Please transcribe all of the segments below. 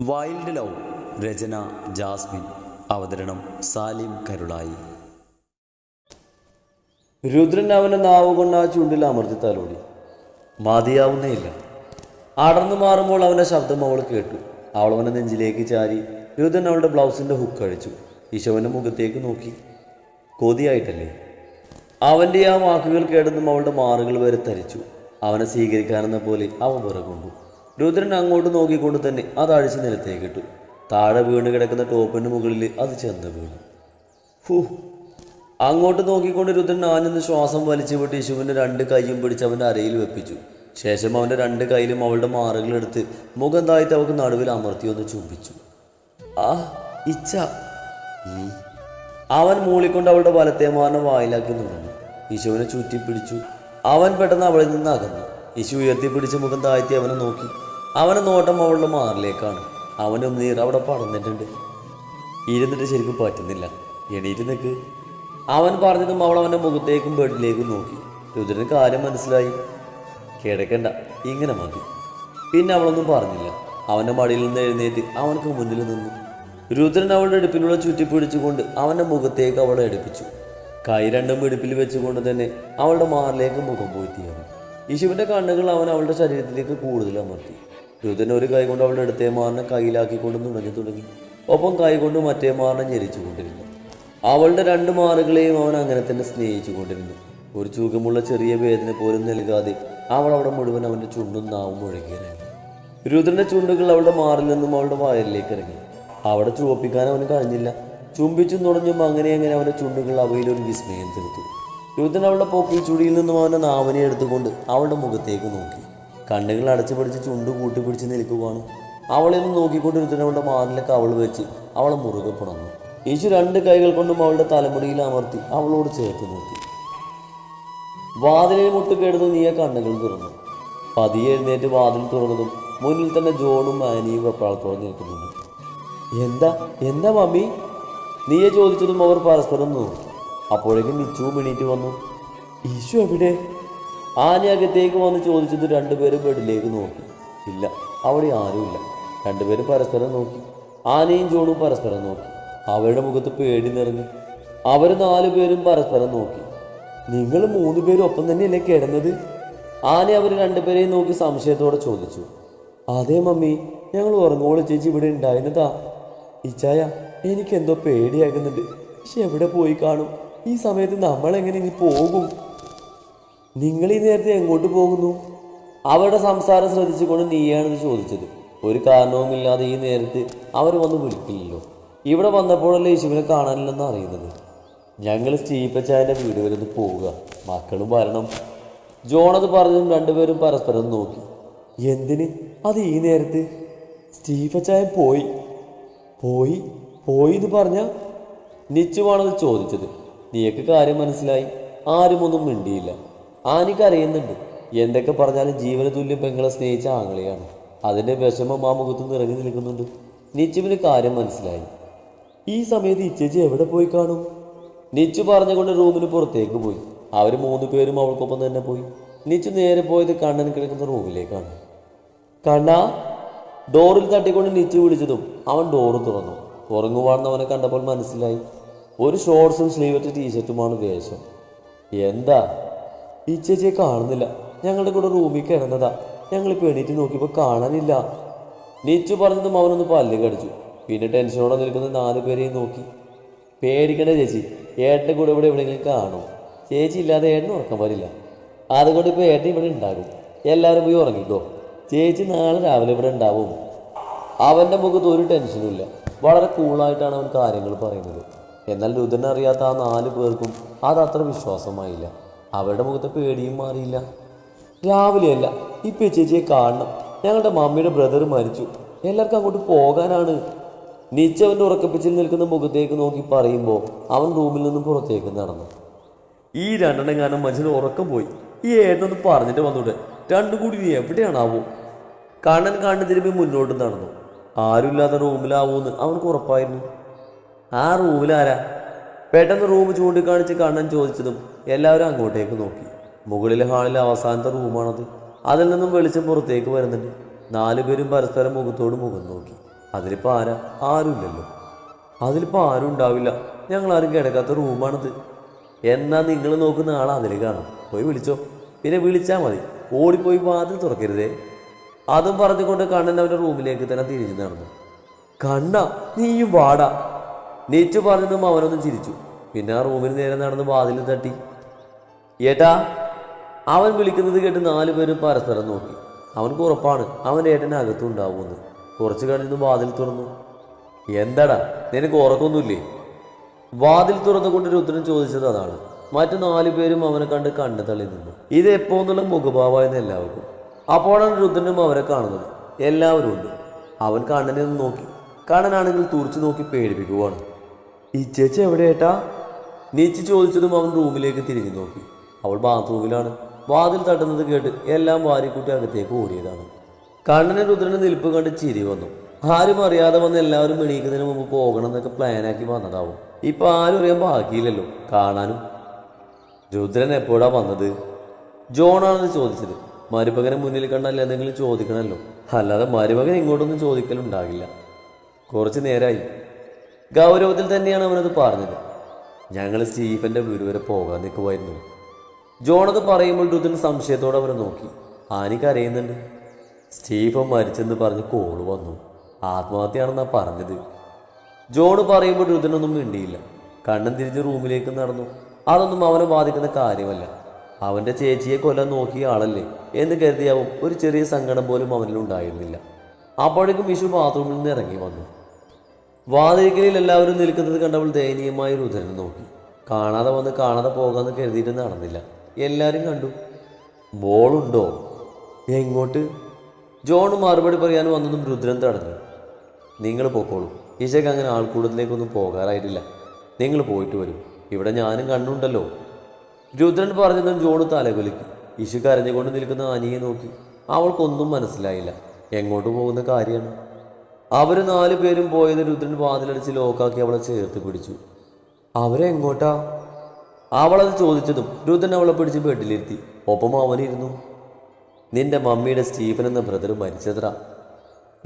Wild love രചന Jasmine അവതരണം സാലിം കരുളായി. രുദ്രൻ അവനെ നാവ് കൊണ്ട് ആ ചുണ്ടിൽ അമർത്തി തലോടി. മതിയാവുന്നേയില്ല. അടർന്നു മാറുമ്പോൾ അവന്റെ ശബ്ദം അവൾ കേട്ടു. അവൾ അവനെ നെഞ്ചിലേക്ക് ചാരി രുദ്രൻ അവളുടെ ബ്ലൗസിന്റെ ഹുക്ക് അഴിച്ചു. ഈശോവന്റെ മുഖത്തേക്ക് നോക്കി. കൊതിയായിട്ടല്ലേ? അവന്റെ ആ വാക്കുകൾ കേടുന്നും അവളുടെ മാറുകൾ വരെ തരിച്ചു. അവനെ സ്വീകരിക്കാനെന്ന പോലെ അവൻ വിറകൊണ്ടു. രുദ്രൻ അങ്ങോട്ട് നോക്കിക്കൊണ്ട് തന്നെ അത് അഴിച്ച് നിലത്തേക്ക് ഇട്ടു. താഴെ വീണ് കിടക്കുന്ന ടോപ്പിന് മുകളിൽ അത് ചെന്ന് വീണു. ഹൂ. അങ്ങോട്ട് നോക്കിക്കൊണ്ട് രുദ്രൻ ആഞ്ഞെന്ന് ശ്വാസം വലിച്ചു വിട്ട് യേശുവിന്റെ രണ്ട് കൈയും പിടിച്ച് അവന്റെ അരയിൽ വെപ്പിച്ചു. ശേഷം അവന്റെ രണ്ട് കൈയിലും അവളുടെ മാറുകളെടുത്ത് മുഖം താഴ്ത്തി അവൾക്ക് നടുവിൽ അമർത്തി ഒന്ന് ചുംബിച്ചു. ആ ഇച്ച അവൻ മൂളിക്കൊണ്ട് അവളുടെ വലത്തെ മാറിനെ വായിലാക്കി നുണഞ്ഞു യേശുവിനെ ചുറ്റിപ്പിടിച്ചു. അവൻ പെട്ടെന്ന് അവളിൽ നിന്ന് അകന്നു. യേശു ഉയർത്തിപ്പിടിച്ച് മുഖം താഴ്ത്തി അവനെ നോക്കി. അവനെ നോട്ടം അവളുടെ മാറിലേക്കാണ്. അവനും നീർ അവിടെ പറഞ്ഞിട്ടുണ്ട് ഇരുന്നിട്ട് ശരിക്കും പറ്റുന്നില്ല. എണീറ്റ് നിൽക്ക് അവൻ പറഞ്ഞതും അവൾ അവന്റെ മുഖത്തേക്കും ബെഡിലേക്കും നോക്കി. രുദ്രന് കാര്യം മനസ്സിലായി. കിടക്കണ്ട ഇങ്ങനെ മതി. പിന്നെ അവളൊന്നും പറഞ്ഞില്ല. അവന്റെ മടിയിൽ നിന്ന് എഴുന്നേറ്റ് അവനക്ക് മുന്നിൽ നിന്നു. രുദ്രൻ അവളുടെ ഇടുപ്പിലുള്ള ചുറ്റിപ്പിടിച്ചുകൊണ്ട് അവന്റെ മുഖത്തേക്ക് അവളെ എടുപ്പിച്ചു കൈ രണ്ടും ഇടുപ്പിൽ വെച്ചുകൊണ്ട് തന്നെ അവളുടെ മാറിലേക്ക് മുഖം പോയിത്തിയാണ് യേശുവിന്റെ കണ്ണുകൾ അവൻ അവളുടെ ശരീരത്തിലേക്ക് കൂടുതൽ അമർത്തി. രുദ്രൻ ഒരു കൈ കൊണ്ട് അവളുടെ അടുത്തേ മാറിനെ കയ്യിലാക്കിക്കൊണ്ട് നുണഞ്ഞു തുടങ്ങി. ഒപ്പം കൈ കൊണ്ട് മറ്റേ മാറിനെ ഞെരിച്ചു കൊണ്ടിരുന്നു. അവളുടെ രണ്ട് മാറുകളെയും അവൻ അങ്ങനെ തന്നെ സ്നേഹിച്ചു കൊണ്ടിരുന്നു. ഒരു ചൂകമുള്ള ചെറിയ വേദന പോലും നൽകാതെ അവൾ അവിടെ മുഴുവൻ അവന്റെ ചുണ്ടും നാവും ഒഴുകിയിറങ്ങി രുദ്രന്റെ ചുണ്ടുകൾ അവളുടെ മാറിൽ നിന്നും അവളുടെ വായലിലേക്ക് ഇറങ്ങി. അവിടെ ചുവപ്പിക്കാൻ അവന് കഴിഞ്ഞില്ല. ചുംബിച്ചും നുണഞ്ഞും അങ്ങനെ അങ്ങനെ അവന്റെ ചുണ്ടുകൾ അവയിലൊരു വിസ്മയം തീർത്തു രുദ്രൻ അവളുടെ പോക്കിൽ ചുടിയിൽ നിന്നും അവന്റെ നാവനെ എടുത്തുകൊണ്ട് അവളുടെ മുഖത്തേക്ക് നോക്കി. കണ്ണുകൾ അടച്ചു പിടിച്ച് ചുണ്ട് കൂട്ടി കൂട്ടിപ്പിടിച്ച് നിൽക്കുകയാണ് അവളെ നിന്ന് നോക്കിക്കൊണ്ട് രുദ്രൻ അവളുടെ മാറിലെ കവൾ വെച്ച് അവളെ മുറുകെ പിണന്നു യേശു രണ്ട് കൈകൾ കൊണ്ടും അവളുടെ തലമുടിയിൽ അമർത്തി അവളോട് ചേർത്ത് നിർത്തി. വാതിലിൽ മുട്ടുകേടുന്ന നീയ കണ്ണുകൾ തുറന്നു. പതിയെ എഴുന്നേറ്റ് വാതിൽ തുറന്നതും മുന്നിൽ തന്നെ ജോണും ആനിയും വെപ്രാളത്തോടെ നിൽക്കുന്നുണ്ട്. എന്താ? എന്താ മമ്മി? നീയെ ചോദിച്ചതും അവർ പരസ്പരം നോക്കി അപ്പോഴേക്കും നിച്ചുവും എണീറ്റ് വന്നു. ഈശു എവിടെ? ആനി അകത്തേക്ക് വന്ന് ചോദിച്ചത് രണ്ടുപേരും ബെഡിലേക്ക് നോക്കി. ഇല്ല അവിടെ ആരുമില്ല രണ്ടുപേരും പരസ്പരം നോക്കി. ആനയും ജോണും പരസ്പരം നോക്കി. അവരുടെ മുഖത്ത് പേടി നിറഞ്ഞു അവർ നാലുപേരും പരസ്പരം നോക്കി. നിങ്ങൾ മൂന്ന് പേരും ഒപ്പം തന്നെയല്ലേ കിടന്നത്? ആന അവർ രണ്ടുപേരെയും നോക്കി സംശയത്തോടെ ചോദിച്ചു. അതെ മമ്മി ഞങ്ങൾ ഉറങ്ങോളി ചേച്ചി ഇവിടെ ഉണ്ടായിരുന്നതാ. ഇച്ചായ എനിക്കെന്തോ പേടിയാകുന്നുണ്ട്. പക്ഷെ എവിടെ പോയി കാണും? ഈ സമയത്ത് നമ്മളെങ്ങനെ ഇനി പോകും? നിങ്ങൾ ഈ നേരത്തെ എങ്ങോട്ട് പോകുന്നു? അവരുടെ സംസാരം ശ്രദ്ധിച്ചുകൊണ്ട് നീയാണിത് ചോദിച്ചത്. ഒരു കാരണവുമില്ലാതെ ഈ നേരത്ത് അവർ വന്ന് വിളിക്കില്ലല്ലോ. ഇവിടെ വന്നപ്പോഴല്ലേ യേശുവിനെ കാണാനില്ലെന്ന് അറിയുന്നത്. ഞങ്ങൾ സ്റ്റീപ്പച്ചായന്റെ വീട് വരെ പോവുക. മക്കളും വരണം. ജോണത് പറഞ്ഞതും രണ്ടുപേരും പരസ്പരം നോക്കി. എന്തിന്? അത് ഈ നേരത്ത്? സ്റ്റീഫച്ചായൻ പോയി. പോയി? പോയി എന്ന് പറഞ്ഞ? നിച്ചുവാണത് ചോദിച്ചത്. നീയൊക്കെ കാര്യം മനസ്സിലായി. ആരും ഒന്നും മിണ്ടിയില്ല. ആനിക്ക് അറിയുന്നുണ്ട്. എന്തൊക്കെ പറഞ്ഞാലും ജീവന തുല്യം പെങ്ങളെ സ്നേഹിച്ച ആങ്ങളെയാണ്. അതിന്റെ വിഷമം ആ മുഖത്ത് നിറങ്ങി നിൽക്കുന്നുണ്ട്. നിച്ചുവിന് കാര്യം മനസ്സിലായി. ഈ സമയത്ത് ഇച്ചേച്ചി എവിടെ പോയി കാണും? നിച്ചു പറഞ്ഞുകൊണ്ട് റൂമിന് പുറത്തേക്ക് പോയി. അവർ മൂന്ന് പേരും അവൾക്കൊപ്പം തന്നെ പോയി. നിച്ചു നേരെ പോയത് കണ്ണൻ കിടക്കുന്ന റൂമിലേക്കാണ്. കണ്ണ ഡോറിൽ തട്ടിക്കൊണ്ട് നിച്ചു വിളിച്ചതും അവൻ ഡോറ് തുറന്നു. ഉറങ്ങുവാണെന്ന് അവനെ കണ്ടപ്പോൾ മനസ്സിലായി. ഒരു ഷോർട്സും സ്ലീവറ്റ് ടീഷർട്ടുമാണ് വേഷം. എന്താ? ഈ ചേച്ചിയെ കാണുന്നില്ല. ഞങ്ങളുടെ കൂടെ റൂമിൽ കിടന്നതാ. ഞങ്ങൾ എണീറ്റ് നോക്കിയപ്പോൾ കാണാനില്ല. നീച്ചു പറഞ്ഞതും അവനൊന്ന് പല്ല് കടിച്ചു. പിന്നെ ടെൻഷനോടെ നിൽക്കുന്ന നാല് പേരെയും നോക്കി. പേടിക്കണ്ട ചേച്ചി ഏട്ടന്റെ കൂടെ ഇവിടെ എവിടെയെങ്കിലും കാണും ചേച്ചി ഇല്ലാതെ ഏട്ടന് ഉറക്കം വരില്ല. അതുകൊണ്ട് ഇപ്പോൾ ഏട്ടൻ ഇവിടെ ഉണ്ടാകും. എല്ലാവരും പോയി ഉറങ്ങിക്കോ. ചേച്ചി നാളെ രാവിലെ ഇവിടെ ഉണ്ടാവും. അവന്റെ മുഖത്ത് ഒരു ടെൻഷനും ഇല്ല. വളരെ കൂളായിട്ടാണ് അവൻ കാര്യങ്ങൾ പറയുന്നത്. എന്നാൽ രുദ്രനറിയാത്ത ആ നാല് പേർക്കും അത് അത്ര വിശ്വാസമായില്ല. അവരുടെ മുഖത്തെ പേടിയും മാറിയില്ല. രാവിലെയല്ല ഇപ്പൊ ചേച്ചിയെ കാണണം. ഞങ്ങളുടെ മമ്മിയുടെ ബ്രദർ മരിച്ചു. എല്ലാവർക്കും അങ്ങോട്ട് പോകാനാണ്. നിച്ചവന്റെ ഉറക്കപ്പിച്ചിൽ നിൽക്കുന്ന മുഖത്തേക്ക് നോക്കി പറയുമ്പോൾ അവൻ റൂമിൽ നിന്നും പുറത്തേക്ക് നടന്നു. ഈ രണ്ടെണ്ണം കാരണം മനുഷ്യന് ഉറക്കം പോയി. ഈ ഏട്ടനൊന്ന് പറഞ്ഞിട്ട് വന്നൂടെ. രണ്ടും കൂടി നീ എവിടെയാണാവോ? കണ്ണൻ കണ്ണു തിരുമ്പി മുന്നോട്ട് നടന്നു. ആരുമില്ലാത്ത റൂമിലാവൂന്ന് അവൻക്ക് ഉറപ്പായിരുന്നു. ആ റൂമിലാരാ? പെട്ടെന്ന് റൂം ചൂണ്ടിക്കാണിച്ച് കണ്ണൻ ചോദിച്ചതും എല്ലാവരും അങ്ങോട്ടേക്ക് നോക്കി. മുകളിലെ ഹാളിലെ അവസാനത്തെ റൂമാണത്. അതിൽ നിന്നും വെളിച്ചം പുറത്തേക്ക് വരുന്നുണ്ട്. നാലുപേരും പരസ്പരം മുഖത്തോട് മുഖം നോക്കി. അതിലിപ്പോൾ ആരാ? ആരുമില്ലല്ലോ. അതിലിപ്പോൾ ആരും ഉണ്ടാവില്ല. ഞങ്ങൾ ആരും കിടക്കാത്ത റൂമാണിത്. എന്നാൽ നിങ്ങൾ നോക്കുന്ന ആളെ അതിൽ കാണും. പോയി വിളിച്ചോ. പിന്നെ വിളിച്ചാൽ മതി. ഓടിപ്പോയി വാതിൽ തുറക്കരുതേ. അതും പറഞ്ഞുകൊണ്ട് കണ്ണൻ അവന്റെ റൂമിലേക്ക് തന്നെ തിരിഞ്ഞു നടന്നു. കണ്ണ നീയും വാടാ. നീച്ചു പറഞ്ഞതും അവനൊന്നും ചിരിച്ചു. പിന്നെ ആ റൂമിന് നേരെ നടന്ന് വാതിൽ തട്ടി. ഏട്ടാ അവൻ വിളിക്കുന്നത് കേട്ട് നാലു പേരും പരസ്പരം നോക്കി. അവൻക്ക് ഉറപ്പാണ് അവൻ ഏട്ടന്റെ അകത്തുണ്ടാവുമെന്ന് കുറച്ച് കഴിഞ്ഞ് വാതിൽ തുറന്നു. എന്താടാ നിനക്ക് ഉറക്കൊന്നുമില്ലേ? വാതിൽ തുറന്നുകൊണ്ടൊരു ഉത്തരം ചോദിച്ചത് അതാണ്. മറ്റു നാലു പേരും അവനെ കണ്ട് കണ്ണു തള്ളി നിന്നു. ഇത് എപ്പോ എന്നുള്ള മുഖഭാവമായിരുന്നു എല്ലാവർക്കും. അപ്പോഴാണ് രുദ്രനും അവരെ കാണുന്നത്. എല്ലാവരും ഉണ്ട്. അവൻ കണ്ണനെ ഒന്ന് നോക്കി. കണ്ണനാണെങ്കിൽ തുറച്ചു നോക്കി പേടിപ്പിക്കുവാണ്. ഈ ചേച്ചി എവിടെയേട്ടാ നീച്ചി ചോദിച്ചതും അവൻ റൂമിലേക്ക് തിരിഞ്ഞു നോക്കി. അവൾ ബാത്റൂമിലാണ്. വാതിൽ തട്ടുന്നത് കേട്ട് എല്ലാം വാരിക്കൂട്ടി അകത്തേക്ക് ഓടിയതാണ്. കണ്ണന് രുദ്രന് നിൽപ്പ് കണ്ട് ചിരി വന്നു. ആരും അറിയാതെ വന്ന് എല്ലാവരും എണീക്കുന്നതിന് മുമ്പ് പോകണം എന്നൊക്കെ പ്ലാനാക്കി വന്നതാവും. ഇപ്പൊ ആരും അറിയാൻ ബാക്കിയില്ലല്ലോ. കാണാനും. രുദ്രൻ എപ്പോഴാ വന്നത്? ജോണാണെന്ന് ചോദിച്ചത്. മരുമകനെ മുന്നിൽ കണ്ടല്ല എന്തെങ്കിലും ചോദിക്കണമല്ലോ അല്ലാതെ മരുമകൻ ഇങ്ങോട്ടൊന്നും ചോദിക്കലുണ്ടാകില്ല. കുറച്ച് നേരമായി ഗൗരവത്തിൽ തന്നെയാണ് അവനത് പറഞ്ഞത്. ഞങ്ങൾ സ്റ്റീഫന്റെ വീട് വരെ പോകാൻ നിൽക്കുമായിരുന്നു ജോണത് പറയുമ്പോൾ രുദ്രൻ സംശയത്തോടെ അവനെ നോക്കി. ആനിക്ക് അറിയുന്നുണ്ട്. സ്റ്റീഫൻ മരിച്ചെന്ന് പറഞ്ഞ് കോൾ വന്നു. ആത്മഹത്യയാണെന്നാ പറഞ്ഞത്. ജോണ് പറയുമ്പോൾ രുദ്രനൊന്നും മിണ്ടിയില്ല. കണ്ണൻ തിരിച്ച് റൂമിലേക്ക് നടന്നു. അതൊന്നും അവനെ ബാധിക്കുന്ന കാര്യമല്ല. അവന്റെ ചേച്ചിയെ കൊല്ലാൻ നോക്കിയ ആളല്ലേ എന്ന് കരുതിയാവും ഒരു ചെറിയ സങ്കടം പോലും അവനിൽ ഉണ്ടായിരുന്നില്ല അപ്പോഴേക്കും വിഷു ബാത്റൂമിൽ നിന്ന് ഇറങ്ങി വന്നു. വാതിരിക്കലിൽ എല്ലാവരും നിൽക്കുന്നത് കണ്ടവൾ ദയനീയമായി രുദ്രനെ നോക്കി. കാണാതെ വന്ന് കാണാതെ പോകാമെന്ന് കരുതിയിട്ട് നടന്നില്ല. എല്ലാവരും കണ്ടു. മോളുണ്ടോ? എങ്ങോട്ട് ജോൺ മറുപടി പറയാൻ വന്നതും രുദ്രൻ തടഞ്ഞു. നിങ്ങൾ പൊക്കോളൂ. ഈശയ്ക്ക് അങ്ങനെ ആൾക്കൂടത്തിലേക്കൊന്നും പോകാറായിട്ടില്ല. നിങ്ങൾ പോയിട്ട് വരും. ഇവിടെ ഞാനും കണ്ടുണ്ടല്ലോ രുദ്രൻ പറഞ്ഞതും ജോണ് തലകുലുക്കി. ഇശു കരഞ്ഞുകൊണ്ട് നിൽക്കുന്ന ആനിയെ നോക്കി. അവൾക്കൊന്നും മനസ്സിലായില്ല. എങ്ങോട്ട് പോകുന്ന കാര്യമാണ്? അവർ നാലു പേരും പോയത് രുദ്രൻ വാതിലടിച്ച് ലോക്കാക്കി അവളെ ചേർത്ത് പിടിച്ചു. അവരെങ്ങോട്ടാ? അവളത് ചോദിച്ചതും രുദ്രൻ അവളെ പിടിച്ച് ബെഡിലിരുത്തി. ഒപ്പം അവനിരുന്നു. നിന്റെ മമ്മിയുടെ സ്റ്റീഫൻ എന്ന ബ്രദർ മരിച്ചത്ര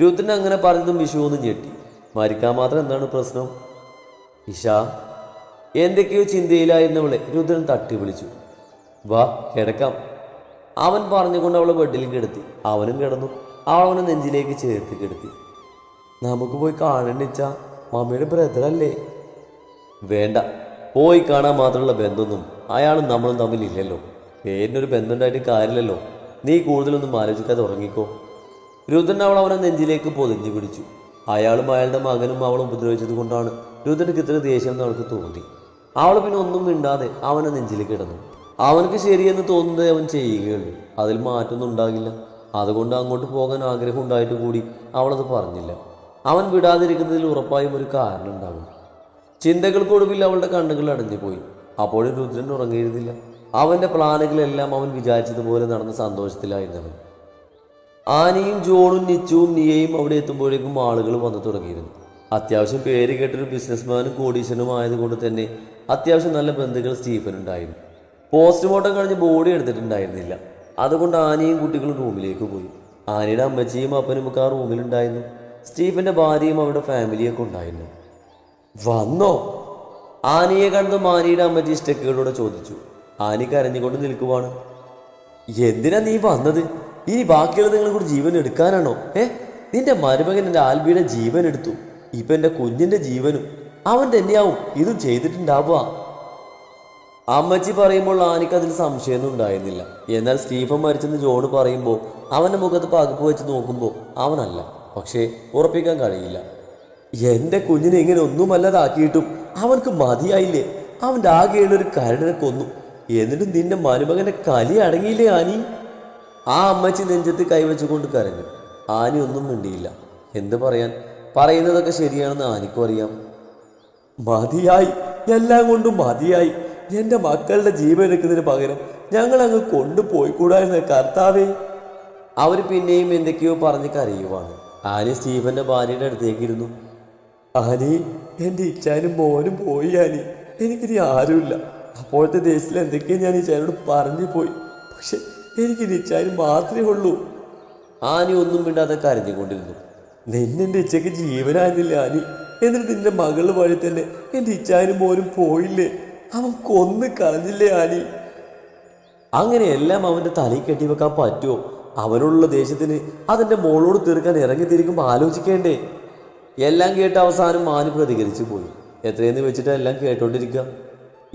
രുദ്രൻ അങ്ങനെ പറഞ്ഞതും വിഷു ഒന്ന് ഞെട്ടി. മരിക്കാൻ മാത്രം എന്താണ് പ്രശ്നം? ഇഷ എന്തൊക്കെയോ ചിന്തയിലായിരുന്നവളെ രുദ്രൻ തട്ടി വിളിച്ചു. വാ കിടക്കാം. അവൻ പറഞ്ഞുകൊണ്ട് അവളെ ബെഡിൽ കിടത്തി. അവനും കിടന്നു. അവളവനെ നെഞ്ചിലേക്ക് ചേർത്ത് കിടത്തി. നമുക്ക് പോയി കാണണ്ടിച്ച മമ്മിയുടെ ബ്രദറല്ലേ? വേണ്ട. പോയി കാണാൻ മാത്രമുള്ള ബന്ധമൊന്നും അയാളും നമ്മളും തമ്മിലില്ലല്ലോ. പേരിനൊരു ബന്ധമുണ്ടായിട്ട് കാര്യമില്ലല്ലോ. നീ കൂടുതലൊന്നും ആലോചിക്കാതെ ഉറങ്ങിക്കോ. രുദ്രൻ അവൾ അവനെ നെഞ്ചിലേക്ക് പൊതിഞ്ഞു പിടിച്ചു. അയാളും അയാളുടെ മകനും അവളും ഉപദ്രവിച്ചത് കൊണ്ടാണ് രുദ്രനക്ക് ഇത്ര ദേഷ്യം എന്ന് അവൾക്ക് തോന്നി. അവൾ പിന്നെ ഒന്നും മിണ്ടാതെ അവനെ നെഞ്ചിലേക്ക് കിടന്നു അവനക്ക് ശരിയെന്ന് തോന്നുന്നത് അവൻ ചെയ്യുകയുള്ളൂ. അതിൽ മാറ്റമൊന്നും ഉണ്ടാകില്ല. അതുകൊണ്ട് അങ്ങോട്ട് പോകാൻ ആഗ്രഹം ഉണ്ടായിട്ട് കൂടി അവളത് പറഞ്ഞില്ല. അവൻ വിടാതിരിക്കുന്നതിൽ ഉറപ്പായും ഒരു കാരണം ഉണ്ടാകും. ചിന്തകൾക്കൊടുവിൽ അവളുടെ കണ്ണുകൾ അടഞ്ഞു പോയി അപ്പോഴും രുദ്രൻ ഉറങ്ങിയിരുന്നില്ല. അവന്റെ പ്ലാനുകളെല്ലാം അവൻ വിചാരിച്ചതുപോലെ നടന്ന സന്തോഷത്തിലായിരുന്നവൻ. ആനയും ജോണും നിച്ചുവും നിയയും അവിടെ എത്തുമ്പോഴേക്കും ആളുകൾ വന്നു തുടങ്ങിയിരുന്നു. അത്യാവശ്യം പേര് കേട്ടൊരു ബിസിനസ്മാനും കോടീശ്വരനും ആയതുകൊണ്ട് തന്നെ അത്യാവശ്യം നല്ല ബന്ധുക്കൾ സ്റ്റീഫൻ ഉണ്ടായിരുന്നു. പോസ്റ്റ്മോർട്ടം കഴിഞ്ഞ് ബോഡി എടുത്തിട്ടുണ്ടായിരുന്നില്ല. അതുകൊണ്ട് ആനയും കുട്ടികളും റൂമിലേക്ക് പോയി. ആനയുടെ അമ്മച്ചിയും അപ്പനും ഒക്കെ ആ റൂമിലുണ്ടായിരുന്നു. സ്റ്റീഫന്റെ ഭാര്യയും അവരുടെ ഫാമിലിയൊക്കെ ഉണ്ടായിരുന്നു. വന്നോ? ആനയെ കണ്ട് മാനിയുടെ അമ്മച്ചി സ്റ്റെക്കുകളോട് ചോദിച്ചു. ആനി കരഞ്ഞുകൊണ്ട് നിൽക്കുവാണ്. എന്തിനാ നീ വന്നത്? ഇനി ബാക്കിയുള്ള നിങ്ങളെ കൂടി ജീവൻ എടുക്കാനാണോ? ഏ? നിന്റെ മരുമകൻ എന്റെ ആൽബിയുടെ ജീവൻ എടുത്തു. ഇപ്പൊ എന്റെ കുഞ്ഞിന്റെ ജീവനും അവൻ തന്നെയാവും. ഇതും ചെയ്തിട്ടുണ്ടാവുക. അമ്മച്ചി പറയുമ്പോൾ ആനിക്ക് അതിൽ സംശയമൊന്നും ഉണ്ടായിരുന്നില്ല. എന്നാൽ സ്റ്റീഫൻ മരിച്ചെന്ന് ജോണ് പറയുമ്പോൾ അവന്റെ മുഖത്ത് പകുപ്പ് വെച്ച് നോക്കുമ്പോൾ അവനല്ല. പക്ഷേ ഉറപ്പിക്കാൻ കഴിയില്ല. എന്റെ കുഞ്ഞിനെ ഇങ്ങനെ ഒന്നുമല്ലതാക്കിയിട്ടും അവൻക്ക് മതിയായില്ലേ? അവന്റെ ആകെയുള്ള ഒരു കരടനെ കൊന്നു. എന്നിട്ടും നിന്റെ മരുമകന്റെ കലി അടങ്ങിയില്ലേ ആനി? ആ അമ്മച്ചി നെഞ്ചത്ത് കൈവച്ചുകൊണ്ട് കരഞ്ഞു. ആനി ഒന്നും മിണ്ടിയില്ല. എന്ത് പറയാൻ? പറയുന്നതൊക്കെ ശരിയാണെന്ന് ആനിക്കും അറിയാം. മതിയായി. എല്ലാം കൊണ്ടും മതിയായി. എന്റെ മക്കളുടെ ജീവൻ എടുക്കുന്നതിന് പകരം ഞങ്ങൾ അങ്ങ് കൊണ്ടുപോയിക്കൂടായിരുന്ന കർത്താവേ. അവർ പിന്നെയും എന്തൊക്കെയോ പറഞ്ഞ് കരയുവാണ്. ആനി സ്റ്റീഫന്റെ ഭാര്യയുടെ അടുത്തേക്ക് ഇരുന്നു. ആനി എന്റെ ഇച്ചാനും മോനും പോയി ആനി. എനിക്കിനി ആരുമില്ല. അപ്പോഴത്തെ ദേശത്തിൽ എന്തൊക്കെയോ ഞാൻ ഇച്ചാനോട് പറഞ്ഞു പോയി. പക്ഷെ എനിക്കിനി ഇച്ചാനും മാത്രമേ ഉള്ളൂ. ആനി ഒന്നും മിണ്ടാതെ കരഞ്ഞുകൊണ്ടിരുന്നു. നിന്നെന്റെ ഇച്ചയ്ക്ക് ജീവനായിരുന്നില്ല ആനി. എന്നിട്ട് നിന്റെ മകളുടെ വഴി തന്നെ എന്റെ ഇച്ചാനും മോനും പോയില്ലേ? അവൻ കൊന്ന് കളഞ്ഞില്ലേ ആനി? അങ്ങനെ എല്ലാം അവന്റെ തലയിൽ കെട്ടിവെക്കാൻ പറ്റുമോ? അവനുള്ള ദേഷ്യത്തിന് അതിന്റെ മോളോട് തീർക്കാൻ ഇറങ്ങി തിരിക്കുമ്പോൾ ആലോചിക്കേണ്ടേ? എല്ലാം കേട്ട് അവസാനം മാന് പ്രതികരിച്ചു പോയി. എത്രയെന്ന് വെച്ചിട്ട് എല്ലാം കേട്ടോണ്ടിരിക്കുക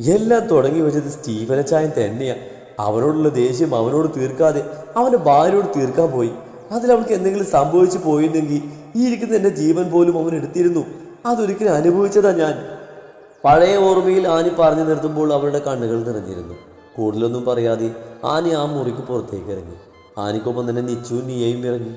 എല്ലാം തുടങ്ങി വെച്ചത് സ്റ്റീഫനച്ചായൻ തന്നെയാ. അവനോടുള്ള ദേഷ്യം അവനോട് തീർക്കാതെ അവന്റെ ഭാര്യയോട് തീർക്കാൻ പോയി. അതിൽ അവൾക്ക് എന്തെങ്കിലും സംഭവിച്ചു പോയിരുന്നെങ്കിൽ ഈ ഇരിക്കുന്ന എന്റെ ജീവൻ പോലും അവൻ എടുത്തിരുന്നു. അതൊരിക്കലും അനുഭവിച്ചതാ ഞാൻ. പഴയ ഓർമ്മയിൽ ആനി പറഞ്ഞു നിർത്തുമ്പോൾ അവരുടെ കണ്ണുകൾ നിറഞ്ഞിരുന്നു. കൂടുതലൊന്നും പറയാതെ ആനി ആ മുറിക്ക് പുറത്തേക്ക് ഇറങ്ങി. ആനിക്കൊപ്പം തന്നെ നിച്ചു നീയയും ഇറങ്ങി.